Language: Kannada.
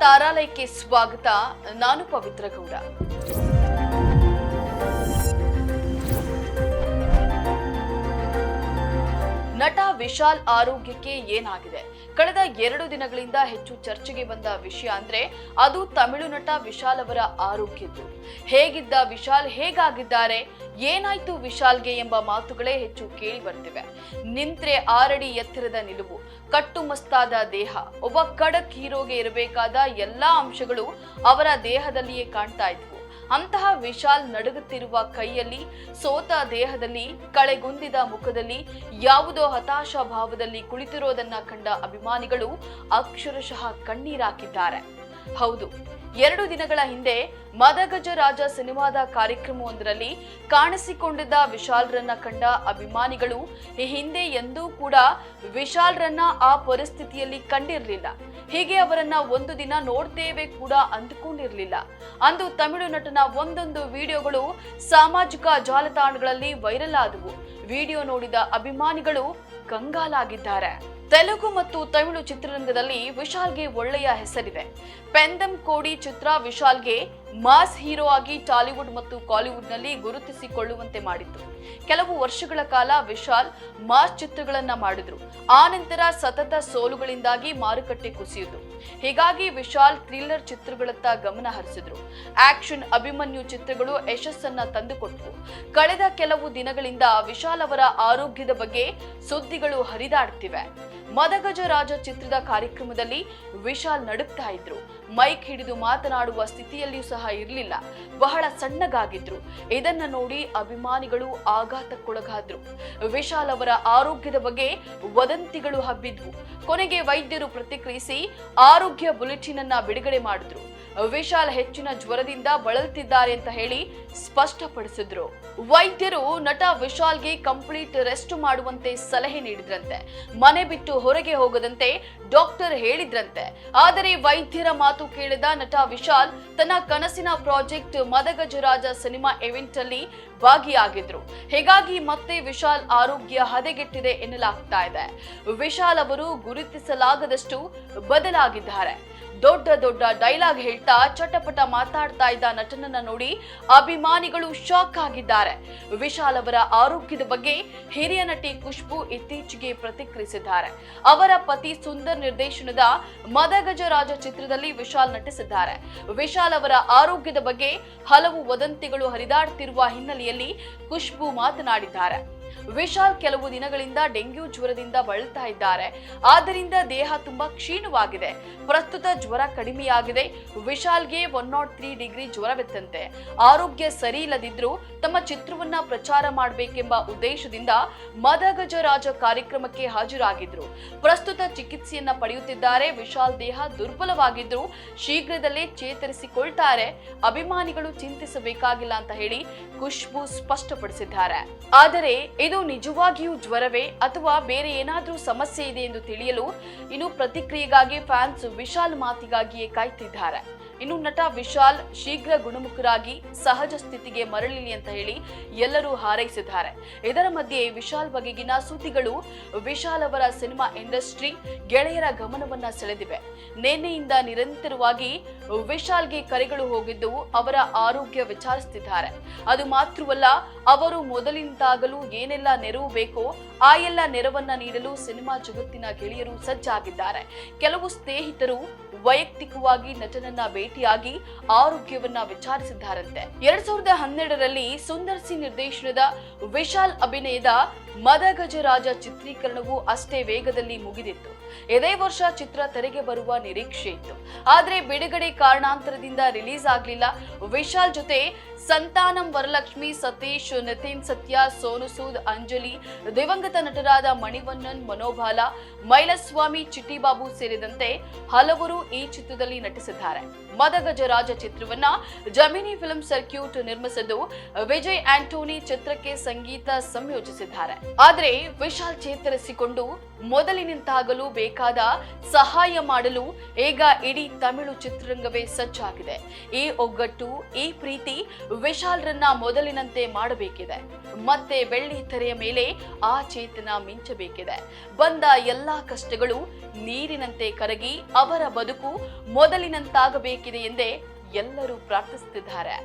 ತಾರಾಲಯಕ್ಕೆ ಸ್ವಾಗತ ನಾನು ಪವಿತ್ರ ಗೌಡ ನಟ ವಿಶಾಲ್ ಆರೋಗ್ಯಕ್ಕೆ ಏನಾಗಿದೆ? ಕಳೆದ ಎರಡು ದಿನಗಳಿಂದ ಹೆಚ್ಚು ಚರ್ಚೆಗೆ ಬಂದ ವಿಷಯ ಅಂದ್ರೆ ಅದು ತಮಿಳು ನಟ ವಿಶಾಲ್ ಅವರ ಆರೋಗ್ಯದ್ದು. ಹೇಗಿದ್ದ ವಿಶಾಲ್, ಹೇಗಾಗಿದ್ದಾರೆ? ಏನಾಯ್ತು ವಿಶಾಲ್ಗೆ ಎಂಬ ಮಾತುಗಳೇ ಹೆಚ್ಚು ಕೇಳಿ ಬರ್ತಿವೆ. ನಿಂತ್ರೆ ಆರಡಿ ಎತ್ತರದ ನಿಲುವು, ಕಟ್ಟುಮಸ್ತಾದ ದೇಹ, ಒಬ್ಬ ಖಡಕ್ ಹೀರೋಗೆ ಇರಬೇಕಾದ ಎಲ್ಲಾ ಅಂಶಗಳು ಅವರ ದೇಹದಲ್ಲಿಯೇ ಕಾಣ್ತಾ ಇದ್ವು. ಅಂತಹ ವಿಶಾಲ್ ನಡುಗುತ್ತಿರುವ ಕೈಯಲ್ಲಿ ಸೋತ ದೇಹದಲ್ಲಿ ಕಳೆಗುಂದಿದ ಮುಖದಲ್ಲಿ ಯಾವುದೋ ಹತಾಶ ಭಾವದಲ್ಲಿ ಕುಳಿತಿರೋದನ್ನ ಕಂಡ ಅಭಿಮಾನಿಗಳು ಅಕ್ಷರಶಃ ಕಣ್ಣೀರಾಕಿದ್ದಾರೆ. ಹೌದು ಎರಡು ದಿನಗಳ ಹಿಂದೆ ಮದಗಜ ರಾಜ ಸಿನಿಮಾದ ಕಾರ್ಯಕ್ರಮವೊಂದರಲ್ಲಿ ಕಾಣಿಸಿಕೊಂಡಿದ್ದ ವಿಶಾಲ್ರನ್ನ ಕಂಡ ಅಭಿಮಾನಿಗಳು ಈ ಹಿಂದೆ ಎಂದೂ ಕೂಡ ವಿಶಾಲ್ರನ್ನ ಆ ಪರಿಸ್ಥಿತಿಯಲ್ಲಿ ಕಂಡಿರಲಿಲ್ಲ. ಹೀಗೆ ಅವರನ್ನ ಒಂದು ದಿನ ನೋಡ್ತೇವೆ ಕೂಡ ಅಂದುಕೊಂಡಿರಲಿಲ್ಲ. ಅಂದು ತಮಿಳು ನಟನ ಒಂದೊಂದು ವಿಡಿಯೋಗಳು ಸಾಮಾಜಿಕ ಜಾಲತಾಣಗಳಲ್ಲಿ ವೈರಲ್ ಆದವು. ವಿಡಿಯೋ ನೋಡಿದ ಅಭಿಮಾನಿಗಳು ಕಂಗಾಲಾಗಿದ್ದಾರೆ. ತೆಲುಗು ಮತ್ತು ತಮಿಳು ಚಿತ್ರರಂಗದಲ್ಲಿ ವಿಶಾಲ್ಗೆ ಒಳ್ಳೆಯ ಹೆಸರಿದೆ. ಪೆಂದಂ ಕೋಡಿ ಚಿತ್ರ ವಿಶಾಲ್ಗೆ ಮಾಸ್ ಹೀರೋ ಆಗಿ ಟಾಲಿವುಡ್ ಮತ್ತು ಕಾಲಿವುಡ್ನಲ್ಲಿ ಗುರುತಿಸಿಕೊಳ್ಳುವಂತೆ ಮಾಡಿತ್ತು. ಕೆಲವು ವರ್ಷಗಳ ಕಾಲ ವಿಶಾಲ್ ಮಾಸ್ ಚಿತ್ರಗಳನ್ನ ಮಾಡಿದ್ರು. ಆ ನಂತರ ಸತತ ಸೋಲುಗಳಿಂದಾಗಿ ಮಾರುಕಟ್ಟೆ ಕುಸಿಯಿತು ಹೀಗಾಗಿ ವಿಶಾಲ್ ಥ್ರಿಲ್ಲರ್ ಚಿತ್ರಗಳತ್ತ ಗಮನ ಹರಿಸಿದ್ರು. ಆಕ್ಷನ್ ಅಭಿಮನ್ಯು ಚಿತ್ರಗಳು ಯಶಸ್ಸನ್ನ ತಂದುಕೊಟ್ಟವು ಕಳೆದ ಕೆಲವು ದಿನಗಳಿಂದ ವಿಶಾಲ್ ಅವರ ಆರೋಗ್ಯದ ಬಗ್ಗೆ ಸುದ್ದಿಗಳು ಹರಿದಾಡ್ತಿವೆ. ಮದಗಜ ರಾಜ ಚಿತ್ರದ ಕಾರ್ಯಕ್ರಮದಲ್ಲಿ ವಿಶಾಲ್ ನಡುಕ್ತಾ ಇದ್ರು. ಮೈಕ್ ಹಿಡಿದು ಮಾತನಾಡುವ ಸ್ಥಿತಿಯಲ್ಲಿಯೂ ಸಹ ಇರಲಿಲ್ಲ. ಬಹಳ ಸಣ್ಣಗಾಗಿದ್ರು. ಇದನ್ನ ನೋಡಿ ಅಭಿಮಾನಿಗಳು ಆಘಾತಕ್ಕೊಳಗಾದ್ರು. ವಿಶಾಲ್ ಅವರ ಆರೋಗ್ಯದ ಬಗ್ಗೆ ವದಂತಿಗಳು ಹಬ್ಬಿದ್ವು. ಕೊನೆಗೆ ವೈದ್ಯರು ಪ್ರತಿಕ್ರಿಯಿಸಿ ಆರೋಗ್ಯ ಬುಲೆಟಿನ್ ಅನ್ನ ಬಿಡುಗಡೆ ಮಾಡಿದ್ರು. ವಿಶಾಲ್ ಹೆಚ್ಚಿನ ಜ್ವರದಿಂದ ಬಳಲುತ್ತಿದ್ದಾರೆ ಅಂತ ಹೇಳಿ ಸ್ಪಷ್ಟಪಡಿಸಿದ್ರು. ವೈದ್ಯರು ನಟ ವಿಶಾಲ್ಗೆ ಕಂಪ್ಲೀಟ್ ರೆಸ್ಟ್ ಮಾಡುವಂತೆ ಸಲಹೆ ನೀಡಿದ್ರಂತೆ. ಮನೆ ಬಿಟ್ಟು ಹೊರಗೆ ಹೋಗದಂತೆ ಡಾಕ್ಟರ್ ಹೇಳಿದ್ರಂತೆ. ಆದರೆ ವೈದ್ಯರ ಮಾತು ಕೇಳಿದ ನಟ ವಿಶಾಲ್ ತನ್ನ ಕನಸಿನ ಪ್ರಾಜೆಕ್ಟ್ ಮದಗಜರಾಜ ಸಿನಿಮಾ ಇವೆಂಟ್ ಅಲ್ಲಿ ಭಾಗಿಯಾಗಿದ್ರು. ಹೀಗಾಗಿ ಮತ್ತೆ ವಿಶಾಲ್ ಆರೋಗ್ಯ ಹದಗೆಟ್ಟಿದೆ ಎನ್ನಲಾಗ್ತಾ ಇದೆ. ವಿಶಾಲ್ ಅವರು ಗುರುತಿಸಲಾಗದಷ್ಟು ಬದಲಾಗಿದ್ದಾರೆ. ದೊಡ್ಡ ದೊಡ್ಡ ಡೈಲಾಗ್ ಹೇಳ್ತಾ ಚಟಪಟ ಮಾತಾಡ್ತಾ ಇದ್ದ ನಟನನ್ನ ನೋಡಿ ಅಭಿಮಾನಿಗಳು ಶಾಕ್ ಆಗಿದ್ದಾರೆ. ವಿಶಾಲ್ ಅವರ ಆರೋಗ್ಯದ ಬಗ್ಗೆ ಹಿರಿಯ ನಟಿ ಖುಷ್ಬು ಇತ್ತೀಚೆಗೆ ಪ್ರತಿಕ್ರಿಯಿಸಿದ್ದಾರೆ. ಅವರ ಪತಿ ಸುಂದರ್ ನಿರ್ದೇಶನದ ಮದಗಜ ರಾಜ ಚಿತ್ರದಲ್ಲಿ ವಿಶಾಲ್ ನಟಿಸಿದ್ದಾರೆ. ವಿಶಾಲ್ ಅವರ ಆರೋಗ್ಯದ ಬಗ್ಗೆ ಹಲವು ವದಂತಿಗಳು ಹರಿದಾಡ್ತಿರುವ ಹಿನ್ನೆಲೆಯಲ್ಲಿ ಖುಷ್ಬು ಮಾತನಾಡಿದ್ದಾರೆ. ವಿಶಾಲ್ ಕೆಲವು ದಿನಗಳಿಂದ ಡೆಂಗ್ಯೂ ಜ್ವರದಿಂದ ಬಳಲ್ತಾ ಇದ್ದಾರೆ. ಆದ್ದರಿಂದ ದೇಹ ತುಂಬಾ ಕ್ಷೀಣವಾಗಿದೆ. ಪ್ರಸ್ತುತ ಜ್ವರ ಕಡಿಮೆಯಾಗಿದೆ. ವಿಶಾಲ್ಗೆ ಒನ್ ನಾಟ್ ತ್ರೀ ಡಿಗ್ರಿ ಜ್ವರವಿತ್ತಂತೆ. ಆರೋಗ್ಯ ಸರಿ ಇಲ್ಲದಿದ್ರೂ ತಮ್ಮ ಚಿತ್ರವನ್ನ ಪ್ರಚಾರ ಮಾಡಬೇಕೆಂಬ ಉದ್ದೇಶದಿಂದ ಮದಗಜರಾಜ ಕಾರ್ಯಕ್ರಮಕ್ಕೆ ಹಾಜರಾಗಿದ್ರು. ಪ್ರಸ್ತುತ ಚಿಕಿತ್ಸೆಯನ್ನ ಪಡೆಯುತ್ತಿದ್ದಾರೆ. ವಿಶಾಲ್ ದೇಹ ದುರ್ಬಲವಾಗಿದ್ರು ಶೀಘ್ರದಲ್ಲೇ ಚೇತರಿಸಿಕೊಳ್ತಾರೆ. ಅಭಿಮಾನಿಗಳು ಚಿಂತಿಸಬೇಕಾಗಿಲ್ಲ ಅಂತ ಹೇಳಿ ಖುಷ್ಬು ಸ್ಪಷ್ಟಪಡಿಸಿದ್ದಾರೆ. ಆದರೆ ಇದು ನಿಜವಾಗಿಯೂ ಜ್ವರವೇ ಅಥವಾ ಬೇರೆ ಏನಾದರೂ ಸಮಸ್ಯೆ ಇದೆ ಎಂದು ತಿಳಿಯಲು ಇನ್ನು ಪ್ರತಿಕ್ರಿಯೆಗಾಗಿ ಫ್ಯಾನ್ಸ್ ವಿಶಾಲ್ ಮಾತಿಗಾಗಿಯೇ ಕಾಯ್ತಿದ್ದಾರೆ. ಇನ್ನು ನಟ ವಿಶಾಲ್ ಶೀಘ್ರ ಗುಣಮುಖರಾಗಿ ಸಹಜ ಸ್ಥಿತಿಗೆ ಮರಳಲಿ ಅಂತ ಹೇಳಿ ಎಲ್ಲರೂ ಹಾರೈಸಿದ್ದಾರೆ. ಇದರ ಮಧ್ಯೆ ವಿಶಾಲ್ ಬಗೆಗಿನ ಸುದ್ದಿಗಳು ವಿಶಾಲ್ ಅವರ ಸಿನಿಮಾ ಇಂಡಸ್ಟ್ರಿ ಗೆಳೆಯರ ಗಮನವನ್ನ ಸೆಳೆದಿವೆ. ನಿನ್ನೆಯಿಂದ ನಿರಂತರವಾಗಿ ವಿಶಾಲ್ಗೆ ಕರೆಗಳು ಹೋಗಿದ್ದು ಅವರ ಆರೋಗ್ಯ ವಿಚಾರಿಸುತ್ತಿದ್ದಾರೆ ಅದು ಮಾತ್ರವಲ್ಲ, ಅವರು ಮೊದಲಿಂದಾಗಲೂ ಏನೆಲ್ಲ ನೆರವು ಬೇಕೋ ಆ ಎಲ್ಲ ನೆರವನ್ನ ನೀಡಲು ಸಿನಿಮಾ ಜಗತ್ತಿನ ಗೆಳೆಯರು ಸಜ್ಜಾಗಿದ್ದಾರೆ. ಕೆಲವು ಸ್ನೇಹಿತರು ವೈಯಕ್ತಿಕವಾಗಿ ನಟನನ್ನ ಭೇಟಿಯಾಗಿ ಆರೋಗ್ಯವನ್ನ ವಿಚಾರಿಸಿದ್ದಾರಂತೆ. ಎರಡ್ ಸಾವಿರದ ಹನ್ನೆರಡರಲ್ಲಿ ಸುಂದರ್ ಸಿಂಗ್ ನಿರ್ದೇಶನದ ವಿಶಾಲ್ ಅಭಿನಯದ ಮದಗಜ ರಾಜ ಚಿತ್ರೀಕರಣವು ಅಷ್ಟೇ ವೇಗದಲ್ಲಿ ಮುಗಿದಿತ್ತು. ಇದೇ ವರ್ಷ ಚಿತ್ರ ತೆರೆಗೆ ಬರುವ ನಿರೀಕ್ಷೆ ಇತ್ತು. ಆದರೆ ಬಿಡುಗಡೆ ಕಾರಣಾಂತರದಿಂದ ರಿಲೀಸ್ ಆಗಲಿಲ್ಲ. ವಿಶಾಲ್ ಜೊತೆ ಸಂತಾನಂ ವರಲಕ್ಷ್ಮಿ, ಸತೀಶ್, ನಿತಿನ್ ಸತ್ಯ, ಸೋನು ಸೂದ್, ಅಂಜಲಿ, ದಿವಂಗತ ನಟರಾದ ಮಣಿವಣ್ಣನ್ ಮನೋಬಾಲ ಮೈಲಸ್ವಾಮಿ, ಚಿಟ್ಟಿಬಾಬು ಸೇರಿದಂತೆ ಹಲವರು ಈ ಚಿತ್ರದಲ್ಲಿ ನಟಿಸಿದ್ದಾರೆ. ಮದಗಜ ರಾಜ ಚಿತ್ರವನ್ನ ಜಮಿನಿ ಫಿಲ್ಮ್ ಸರ್ಕ್ಯೂಟ್ ನಿರ್ಮಿಸಿದ್ದು ವಿಜಯ್ ಆಂಟೋನಿ ಚಿತ್ರಕ್ಕೆ ಸಂಗೀತ ಸಂಯೋಜಿಸಿದ್ದಾರೆ. ಆದ್ರೆ ವಿಶಾಲ್ ಚೇತರಿಸಿಕೊಂಡು ಮೊದಲಿನಿಂದಾಗಲು ಬೇಕಾದ ಸಹಾಯ ಮಾಡಲು ಈಗ ಇಡೀ ತಮಿಳು ಚಿತ್ರರಂಗವೇ ಸಜ್ಜಾಗಿದೆ. ಈ ಒಗ್ಗಟ್ಟು, ಈ ಪ್ರೀತಿ ವಿಶಾಲ್ರನ್ನ ಮೊದಲಿನಂತೆ ಮಾಡಬೇಕಿದೆ. ಮತ್ತೆ ಬೆಳ್ಳಿ ತೆರೆಯ ಮೇಲೆ ಆ ಚೇತನ ಮಿಂಚಬೇಕಿದೆ. ಬಂದ ಎಲ್ಲಾ ಕಷ್ಟಗಳು ನೀರಿನಂತೆ ಕರಗಿ ಅವರ ಬದುಕು ಮೊದಲಿನಂತಾಗಬೇಕಿದೆ ಎಂದೇ ಎಲ್ಲರೂ ಪ್ರಾರ್ಥಿಸುತ್ತಿದ್ದಾರೆ.